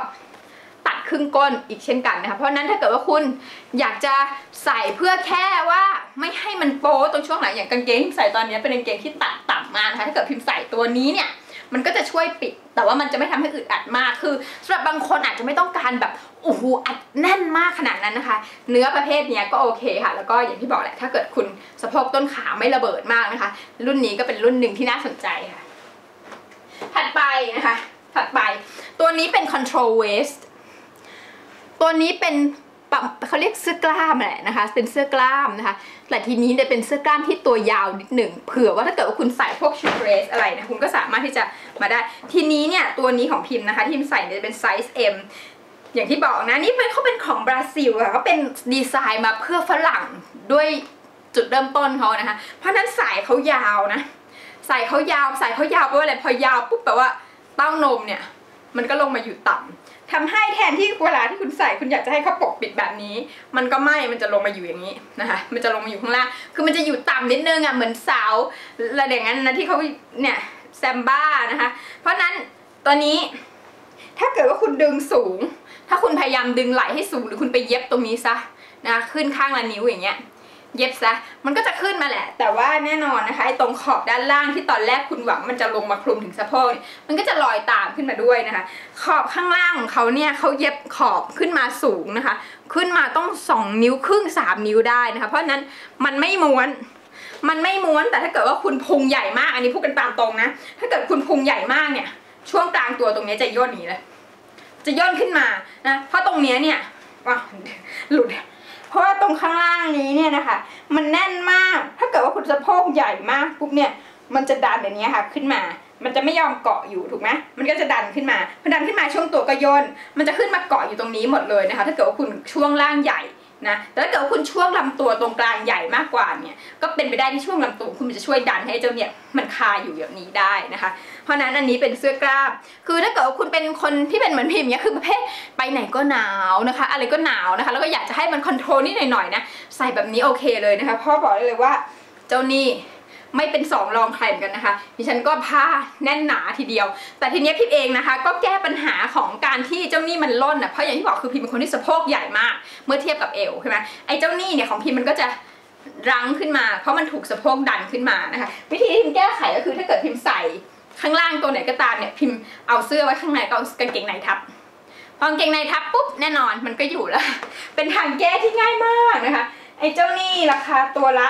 ตัดครึ่งก้นอีกเช่นกันนะคะ เพราะนั้นถ้าเกิดว่าคุณอยากจะใส่เพื่อแค่ว่าไม่ให้มันโป๊ตรงช่วงไหนอย่างกางเกงที่ใส่ตอนนี้เป็นกางเกงที่ตัดต่ำมากนะคะถ้าเกิดพิมพ์ใส่ตัวนี้เนี่ย มันก็จะช่วยปิด แต่ว่ามันจะไม่ทำให้อึดอัดมากคือสำหรับบางคนอาจจะไม่ต้องการแบบโอ้โหอัดแน่นมากขนาดนั้นนะคะ เนื้อประเภทนี้ก็โอเคค่ะ แล้วก็อย่างที่บอกแหละถ้าเกิดคุณสะโพกต้นขาไม่ระเบิดมากนะคะ รุ่นนี้ก็เป็นรุ่นหนึ่งที่น่าสนใจค่ะ ถัดไปนะคะ ถัดไป ตัวนี้เป็น control waist ตัวนี้เป็น เขาเรียกเสื้อกล้ามแหละนะคะ เป็นเสื้อกล้ามนะคะ แต่ทีนี้เนี่ยเป็นเสื้อกล้ามที่ตัวยาวนิดหนึ่งเผื่อว่าถ้าเกิดว่าคุณใส่พวกชุดเดรสอะไรนะคุณก็สามารถที่จะมาได้ ทีนี้เนี่ยตัวนี้ของพิมพ์นะคะ ที่พิมพ์ใส่เนี่ยเป็นไซส์ M อย่างที่บอกนะนี่เป็นเขาเป็นของบราซิลค่ะเขาเป็นดีไซน์มาเพื่อฝรั่งด้วยจุดเริ่มต้นเขานะคะ เพราะนั้นสายเขายาวนะใส่เขายาวใส่เขายาวเพราะอะไรพอยาวปุ๊บแปลว่าเต้านมเนี่ย มันก็ลงมาอยู่ต่ำ ทำให้แทนที่เวลาที่คุณใส่คุณอยากจะให้เขาปกปิดแบบนี้ มันก็ไม่ มันจะลงมาอยู่อย่างนี้นะคะ มันจะลงมาอยู่ข้างล่าง คือมันจะอยู่ต่ำนิดนึงอะเหมือนเสาวอะไรอย่างนั้นนะที่เขาเนี่ยแซมบ้านะคะ เพราะนั้นตัวนี้ถ้าเกิดว่าคุณดึงสูง ถ้าคุณพยายามดึงไหล่ให้สูงหรือคุณไปเย็บตรงนี้ซะนะขึ้นข้างละนิ้วอย่างเงี้ย เย็บซะมันก็จะขึ้นมาแหละ แต่ว่าแน่นอนนะคะไอ้ตรงขอบด้านล่างที่ตอนแรกคุณหวังมันจะลงมาคลุมถึงสะโพกเนี่ยมันก็จะลอยตามขึ้นมาด้วยนะคะ ขอบข้างล่างของเขาเนี่ยเขาเย็บขอบขึ้นมาสูงนะคะ ขึ้นมาต้อง2นิ้วครึ่ง3นิ้วได้นะคะ เพราะนั้นมันไม่ม้วนมันไม่ม้วนแต่ถ้าเกิดว่าคุณพุงใหญ่มากอันนี้พูดกันตามตรงนะ ถ้าเกิดคุณพุงใหญ่มากเนี่ย ช่วงกลางตัวตรงนี้จะย่นอย่างนี้เลย จะย่นขึ้นมานะเพราะตรงนี้เนี่ยว้าหลุด ราะว่าตรงข้างล่างนี้เนี่ยนะคะ มันแน่นมาก ถ้าเกิดว่าคุณสะโพกใหญ่มากปุ๊บเนี่ย มันจะดันแบบนี้ค่ะขึ้นมา มันจะไม่ยอมเกาะอยู่ถูกไหมมันก็จะดันขึ้นมาพอดันขึ้นมาช่วงตัวก็ย่นมันจะขึ้นมาเกาะอยู่ตรงนี้หมดเลยนะคะ ถ้าเกิดว่าคุณช่วงล่างใหญ่นะแต่ถ้าเกิดว่าคุณช่วงลำตัวตรงกลางใหญ่มากกว่า เป็นไปได้ที่ช่วงลำตัวคุณจะช่วยดันให้เจ้าเนี่ยมันคาอยู่อย่างนี้ได้นะคะ เพราะนั้นอันนี้เป็นเสื้อกล้าม คือถ้าเกิดว่าคุณเป็นคนที่เป็นเหมือนพิมพ์เนี่ยคือประเภทไปไหนก็หนาวนะคะ อะไรก็หนาวนะคะ แล้วก็อยากจะให้มันคอนโทรลนิดหน่อยๆนะใส่แบบนี้โอเคเลยนะคะพ่อบอกได้เลยว่าเจ้านี่ไม่เป็นสองรองใครเหมือนกันนะคะ ดิฉันก็ผ้าแน่นหนาทีเดียว แต่ทีนี้พิมเองนะคะ ก็แก้ปัญหาของการที่เจ้านี่มันล่นอะเพราะอย่างที่บอกคือพิมเป็นคนที่สะโพกใหญ่มาก เมื่อเทียบกับเอวใช่ไหมไอ้เจ้านี่เนี่ยของพิมมันก็จะ รั้งขึ้นมา เพราะมันถูกสะโพกดันขึ้นมานะคะ วิธีที่พิมแก้ไขก็คือถ้าเกิดพิมใส่ข้างล่างตัวไหนก็ตามเนี่ยพิมเอาเสื้อไว้ข้างในก็เอากางเกงในทับพอกางเกงในทับปุ๊บแน่นอนมันก็อยู่แล้ว เป็นทางแก้ที่ง่ายมากนะคะไอ้เจ้านี่ราคาตัวละ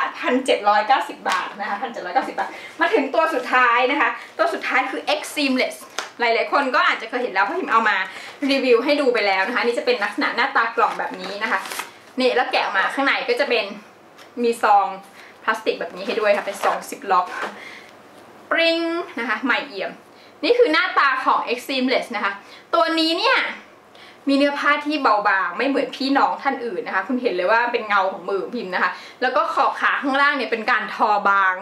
1,790 บาทนะคะ1,790 บาท มาถึงตัวสุดท้ายนะคะ ตัวสุดท้ายคือ X Seamless หลายๆ คนก็อาจจะเคยเห็นแล้วเพราะหิมเอามารีวิวให้ดูไปแล้วนะคะ นี่จะเป็นลักษณะหน้าตากล่องแบบนี้นะคะ นี่แล้วแกะออกมาข้างในก็จะเป็น มีซองพลาสติกแบบนี้ให้ด้วยค่ะ เป็นซองซิปล็อกปริงนะคะใหม่เอี่ยม นี่คือหน้าตาของ X Seamless นะคะ ตัวนี้เนี่ยมีเนื้อผ้าที่เบาบางไม่เหมือนพี่น้องท่านอื่นนะคะ คุณเห็นเลยว่าเป็นเงาของมือพิมพ์นะคะ แล้วก็ขอบขาข้างล่างเนี่ยเป็นการทอบาง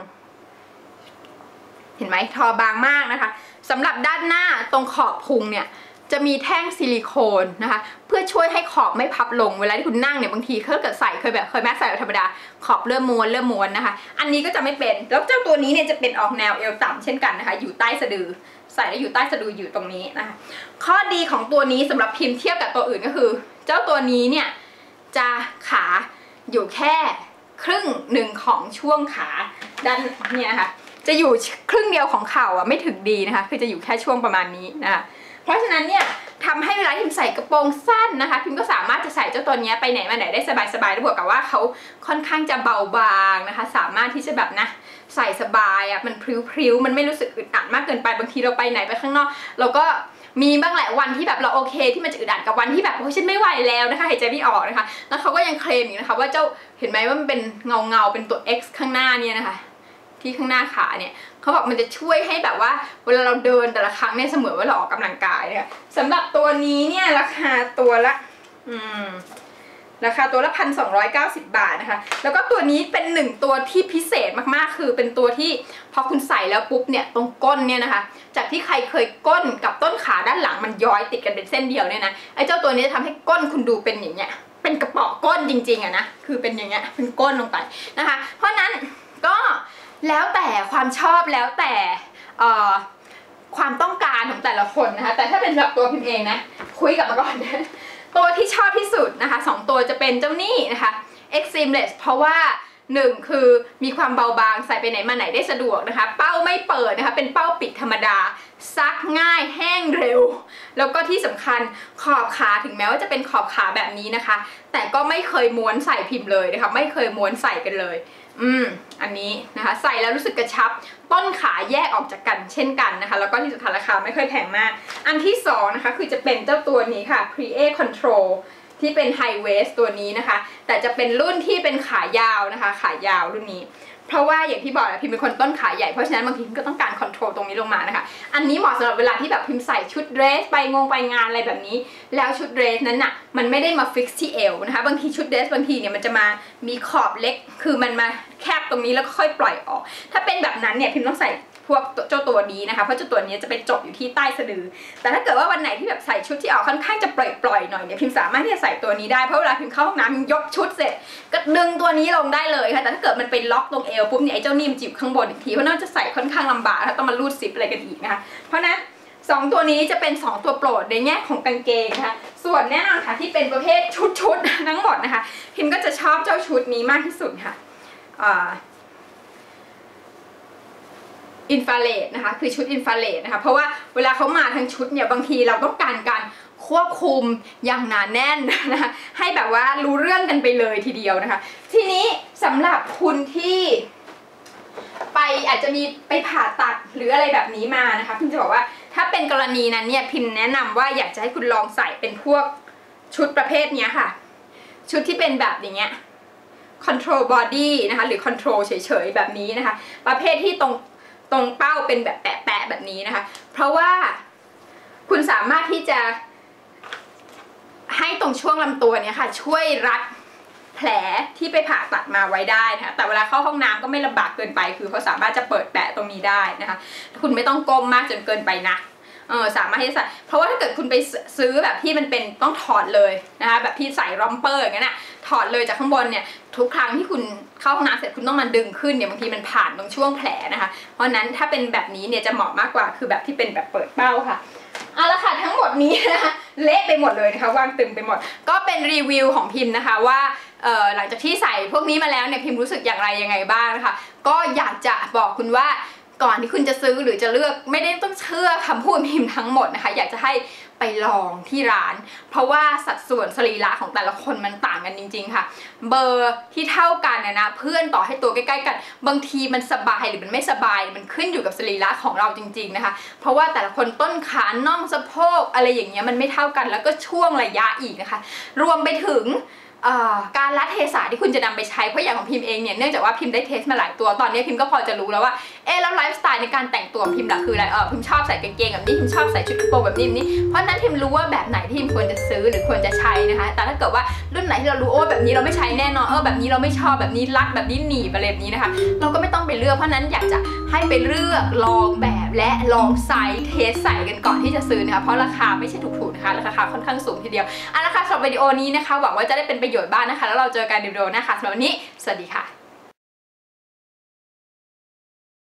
เห็นไหมทอบางมากนะคะสำหรับด้านหน้าตรงขอบพุงเนี่ย จะมีแท่งซิลิโคนนะคะ เพื่อช่วยให้ขอบไม่พับลงเวลาที่คุณนั่งเนี่ยบางทีเคยเกิดใส่เคยแบบเคยแม่ใส่ธรรมดาขอบเริ่มม้วนเริ่มม้วนนะคะ อันนี้ก็จะไม่เป็นแล้วเจ้าตัวนี้เนี่ยจะเป็นออกแนวเอวต่ำเช่นกันนะคะ อยู่ใต้สะดือใส่แล้วอยู่ใต้สะดืออยู่ตรงนี้นะคะข้อดีของตัวนี้สำหรับพิมพ์เทียบกับตัวอื่นก็คือ เจ้าตัวนี้เนี่ยจะขาอยู่แค่ครึ่งหนึ่งของช่วงขาด้านเนี่ยนะคะจะอยู่ครึ่งเดียวของเข่าอะไม่ถึงดีนะคะ คือจะอยู่แค่ช่วงประมาณนี้นะคะ เพราะฉะนั้นเนี่ยทำให้เวลาพิมใส่กระโปรงสั้นนะคะ พิมก็สามารถจะใส่เจ้าตัวนี้ไปไหนมาไหนได้สบายๆแล้วบวกกับว่าเขาค่อนข้างจะเบาบางนะคะ สามารถที่จะแบบนะใส่สบายอะมันพริ้วๆมันไม่รู้สึกอึดอัดมากเกินไปบางทีเราไปไหนไปข้างนอก เราก็มีบ้างแหละวันที่แบบเราโอเคที่มันจะอึดอัดกับวันที่แบบโอ้ฉันไม่ไหวแล้วนะคะหายใจไม่ออกนะคะ แล้วเขาก็ยังเคลมอยู่นะคะ ว่าเจ้าเห็นไหมว่ามันเป็นเงาเงาเป็นตัว X ข้างหน้าเนี่ยนะคะ ที่ข้างหน้าขาเนี่ย เขาบอกมันจะช่วยให้แบบว่า เวลาเราเดินแต่ละครั้งเนี่ยเสมือนว่าเราออกกำลังกายเนี่ยสำหรับตัวนี้เนี่ยราคาตัวละอืมราคาตัวละพันสองบาทนะคะ แล้วก็ตัวนี้เป็นหนึ่งตัวที่พิเศษมากๆ คือเป็นตัวที่พอคุณใส่แล้วปุ๊บเนี่ยตรงก้นเนี่ยนะคะ จากที่ใครเคยก้นกับต้นขาด้านหลังมันย้อยติดกันเป็นเส้นเดียวเนี่ยนะ ไอ้เจ้าตัวนี้จะทำให้ก้นคุณดูเป็นอย่างเงี้ย เป็นกระเป๋อก้นจริงๆอะนะ คือเป็นอย่างเงี้ย เป็นก้นลงไปนะคะ เพราะนั้นก็ แล้วแต่ความชอบแล้วแต่ความต้องการของแต่ละคนนะคะ แต่ถ้าเป็นแบบตัวพิมเองนะ คุยกับมาก่อน ตัวที่ชอบที่สุดนะคะสองตัวจะเป็นเจ้านี่นะคะ Extremless เพราะว่าหนึ่งคือมีความเบาบางใส่ไปไหนมาไหนได้สะดวกนะคะ เป้าไม่เปิดนะคะ เป็นเป้าปิดธรรมดา ซักง่ายแห้งเร็ว แล้วก็ที่สำคัญขอบขาถึงแม้ว่าจะเป็นขอบขาแบบนี้นะคะ แต่ก็ไม่เคยม้วนใส่พิมพ์เลยนะคะ ไม่เคยม้วนใส่กันเลย อืม อันนี้นะคะใส่แล้วรู้สึกกระชับ ต้นขาแยกออกจากกันเช่นกันนะคะ แล้วก็ที่สุดท้ายราคาไม่ค่อยแพงมาก อันที่สองนะคะคือจะเป็นเจ้าตัวนี้ค่ะ Pre A Control ที่เป็นไฮเวสตัวนี้นะคะ แต่จะเป็นรุ่นที่เป็นขายาวนะคะ ขายาวรุ่นนี้ เพราะว่าอย่างที่บอกแหละพิมเป็นคนต้นขาใหญ่เพราะฉะนั้นบางทีพิมก็ต้องการคอนโทรลตรงนี้ลงมานะคะ อันนี้เหมาะสำหรับเวลาที่แบบพิมใส่ชุดเดรสไปงงไปงานอะไรแบบนี้ แล้วชุดเดรสนั้นน่ะมันไม่ได้มาฟิกซ์ที่เอวนะคะ บางทีชุดเดรสบางทีเนี่ยมันจะมามีขอบเล็ก คือมันมาแคบตรงนี้แล้วก็ค่อยปล่อยออก ถ้าเป็นแบบนั้นเนี่ยพิมต้องใส่ พวกเจ้าตัวนี้นะคะ เพราะเจ้าตัวนี้จะไปจบอยู่ที่ใต้สะดือ แต่ถ้าเกิดว่าวันไหนที่แบบใส่ชุดที่ออกค่อนข้างจะปล่อยๆหน่อยเนี่ยพิมสามารถที่จะใส่ตัวนี้ได้เพราะเวลาพิมเข้าห้องน้ำพิมยกชุดเสร็จ ก็ดึงตัวนี้ลงได้เลยค่ะแต่ถ้าเกิดมันไปล็อกตรงเอวปุ๊บเนี่ยไอ้เจ้านิ่มจิบข้างบนอีกทีเพราะนั่นจะใส่ค่อนข้างลำบากนะคะต้องมารูดซิปอะไรกันอีกนะคะเพราะนั้นสองตัวนี้จะเป็นสองตัวโปรดในแง่ของกางเกงนะคะ ส่วนแน่นอนค่ะที่เป็นประเภทชุดๆทั้งหมดนะคะ พิมก็จะชอบเจ้าชุดนี้มากที่สุดค่ะ อินฟราเรดนะคะคือชุดอินฟราเรดนะคะเพราะว่าเวลาเขามาทั้งชุดเนี่ยบางทีเราต้องการการควบคุมอย่างหนาแน่นนะคะให้แบบว่ารู้เรื่องกันไปเลยทีเดียวนะคะ ทีนี้สำหรับคุณที่ไปอาจจะมีไปผ่าตัดหรืออะไรแบบนี้มานะคะพิมจะบอกว่าถ้าเป็นกรณีนั้นเนี่ยพิมแนะนำว่าอยากจะให้คุณลองใส่เป็นพวกชุดประเภทเนี้ยค่ะ ชุดที่เป็นแบบอย่างเงี้ย control body นะคะหรือ control เฉยๆแบบนี้นะคะ ประเภทที่ตรง ตรงเป้าเป็นแบบแปะๆแบบนี้นะคะ เพราะว่าคุณสามารถที่จะ ให้ตรงช่วงลำตัวเนี่ยค่ะ ช่วยรัดแผลที่ไปผ่าตัดมาไว้ได้นะคะแต่เวลาเข้าห้องน้ำก็ไม่ลำบากเกินไป คือเขาสามารถจะเปิดแปะตรงนี้ได้นะคะ คุณไม่ต้องก้มมากจนเกินไปนะเออสามารถที่จะใส่เพราะว่าถ้าเกิดคุณไปซื้อแบบที่มันเป็นต้องถอดเลยนะคะแบบที่ใส่รอมเปอร์อย่างนั้นน่ะ ถอดเลยจากข้างบนเนี่ยทุกครั้งที่คุณเข้าห้องน้ำเสร็จคุณต้องมาดึงขึ้นเนี่ยบางทีมันผ่านตรงช่วงแผลนะคะ เพราะนั้นถ้าเป็นแบบนี้เนี่ยจะเหมาะมากกว่าคือแบบที่เป็นแบบเปิดเป้าค่ะเอาละค่ะทั้งหมดนี้นะคะเละไปหมดเลยนะคะวางตึมไปหมด ก็เป็นรีวิวของพิมพ์นะคะว่าหลังจากที่ใส่พวกนี้มาแล้วเนี่ยพิมพ์รู้สึกอย่างไรยังไงบ้างนะคะก็อยากจะบอกคุณว่าก่อนที่คุณจะซื้อหรือจะเลือกไม่ได้ต้องเชื่อคำพูดพิมพ์ทั้งหมดนะคะ อยากจะให้ ไปลองที่ร้าน เพราะว่าสัดส่วนสรีระของแต่ละคนมันต่างกันจริง ๆ ค่ะ เบอร์ที่เท่ากันนะนะเพื่อนต่อให้ตัวใกล้ๆกัน บางทีมันสบายหรือมันไม่สบายมันขึ้นอยู่กับสรีระของเราจริง ๆนะคะ เพราะว่าแต่ละคนต้นขาน่องสะโพกอะไรอย่างเงี้ยมันไม่เท่ากันแล้วก็ช่วงระยะอีกนะคะ รวมไปถึงการรัดเทศะที่คุณจะนำไปใช้เพราะอย่างของพิมพ์เองเนี่ยเนื่องจากว่าพิมพ์ได้เทสมาหลายตัวตอนนี้พิมพ์ก็พอจะรู้แล้วว่า เออแล้วไลฟ์สไตล์ในการแต่งตัวของพิมพ์หลักคืออะไรเออพิมชอบใส่กางเกงแบบนี้พิมชอบใส่ชุดกระโปรงแบบนี้แบบนี้ เพราะนั้นพิมรู้ว่าแบบไหนที่พิมควรจะซื้อหรือควรจะใช้นะคะ แต่ถ้าเกิดว่ารุ่นไหนที่เรารู้โอ้แบบนี้เราไม่ใช้แน่นอนเออแบบนี้เราไม่ชอบแบบนี้รัดแบบนี้หนีบอะไรแบบนี้นะคะ เราก็ไม่ต้องไปเลือกเพราะนั้นอยากจะให้ไปเลือกลองแบบและลองไซส์เทสใส่กันก่อนที่จะซื้อนะคะเพราะราคาไม่ใช่ถูกๆนะคะราคาค่อนข้างสูงทีเดียวเอาละคะสำหรับวิดีโอนี้นะคะ หวังว่าจะได้เป็นประโยชน์บ้างนะคะ แล้วเราเจอกันในวิดีโอหน้าค่ะสำหรับวันนี้ สวัสดีค่ะ